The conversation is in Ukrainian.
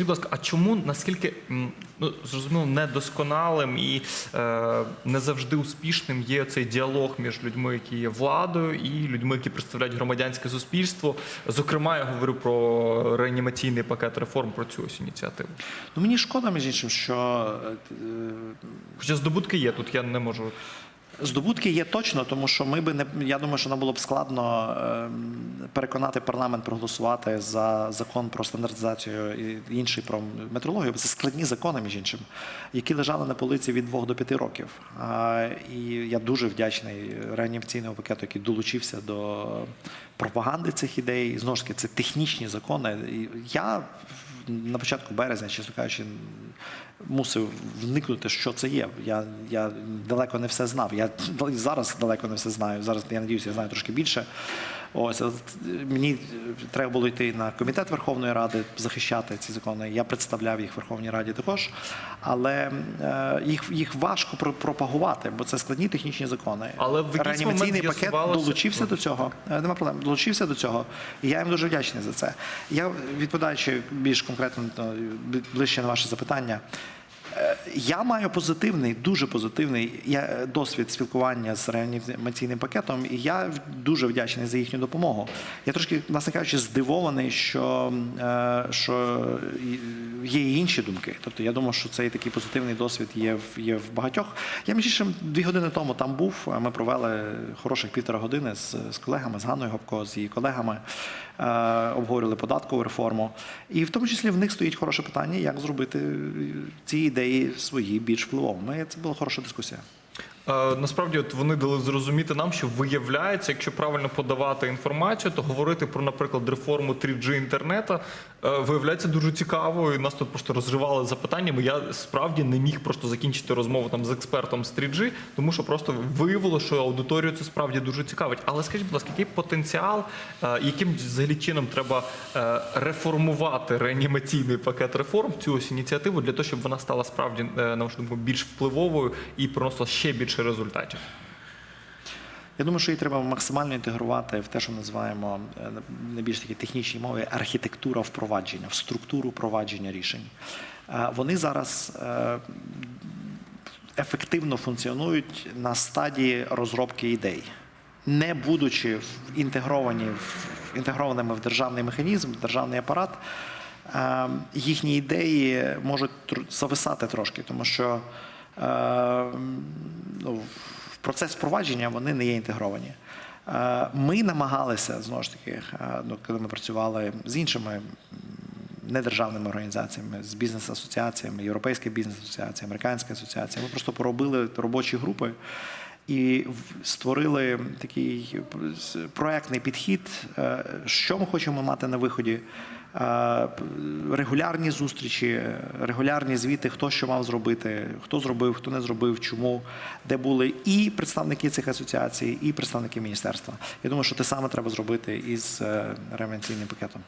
Скажіть, будь ласка, а чому наскільки ну зрозуміло недосконалим і е, не завжди успішним є цей діалог між людьми, які є владою, і людьми, які представляють громадянське суспільство? Зокрема, я говорю про реанімаційний пакет реформ про цю ось ініціативу. Ну мені шкода, між іншим, що е, Хоча здобутки є тут, я не можу. Здобутки є точно, тому що ми би не я думаю, що нам було б складно ем, переконати парламент проголосувати за закон про стандартизацію і інший про метрологію. Це складні закони, між іншим, які лежали на полиці від 2 до 5 років. І я дуже вдячний реанімаційному пакету, який долучився до пропаганди цих ідей. Знову ж таки, це технічні закони. Я на початку березня, чесно кажучи, мусив вникнути, що це є. Я, я далеко не все знав. Я і зараз далеко не все знаю. Зараз я надіюся, я знаю трошки більше. Ось мені треба було йти на комітет Верховної Ради захищати ці закони. Я представляв їх в Верховній Раді також, але е, їх, їх важко про- пропагувати, бо це складні технічні закони. Але в реанімаційний пакет долучився до цього. Е, Нема проблем. Долучився до цього. І я їм дуже вдячний за це. Я відповідаючи більш конкретно е, ближче на ваше запитання. Е, Я маю позитивний, дуже позитивний я- е, досвід спілкування з реанімаційним пакетом, і я дуже вдячний за їхню допомогу. Я трошки, власне кажучи, здивований, що, е, що і- є і інші думки. Тобто я думаю, що цей такий позитивний досвід є в, є в багатьох. Я між іншим дві години тому там був. Ми провели хороших півтора години з, з колегами, з Ганною Гопко, з її колегами, е, обговорювали податкову реформу. І в тому числі в них стоїть хороше питання, як зробити ці ідеї свої більш впливовими. Це була хороша дискусія. Е, Насправді, от вони дали зрозуміти нам, що виявляється, якщо правильно подавати інформацію, то говорити про, наприклад, реформу 3G інтернету виявляється дуже цікаво. І нас тут просто розривали запитаннями. Я справді не міг просто закінчити розмову там з експертом з 3G, тому що просто виявило, що аудиторію це справді дуже цікавить. Але скажіть, будь ласка, який потенціал, е, яким взагалі чином треба е, реформувати реанімаційний пакет реформ цю ось ініціативу для того, щоб вона стала справді е, на вашу думку більш впливовою і приносила ще більше результатів? Я думаю, що її треба максимально інтегрувати в те, що називаємо е, на більш такі технічній мові архітектура впровадження, в структуру впровадження рішень. Е, Вони зараз е, ефективно функціонують на стадії розробки ідей, не будучи інтегровані інтегрованими в державний механізм, в державний апарат. Їхні ідеї можуть зависати трошки, тому що ну, процес впровадження вони не є інтегровані. Е, Ми намагалися знову ж таки, е, ну, коли ми працювали з іншими недержавними організаціями, з бізнес-асоціаціями, Європейська бізнес-асоціація, Американська асоціація. Ми просто поробили робочі групи і створили такий проектний підхід, е, що ми хочемо мати на виході. Е, Регулярні зустрічі, регулярні звіти, хто що мав зробити, хто зробив, хто не зробив, чому, де були і представники цих асоціацій, і представники міністерства. Я думаю, що те саме треба зробити із е, пакетом.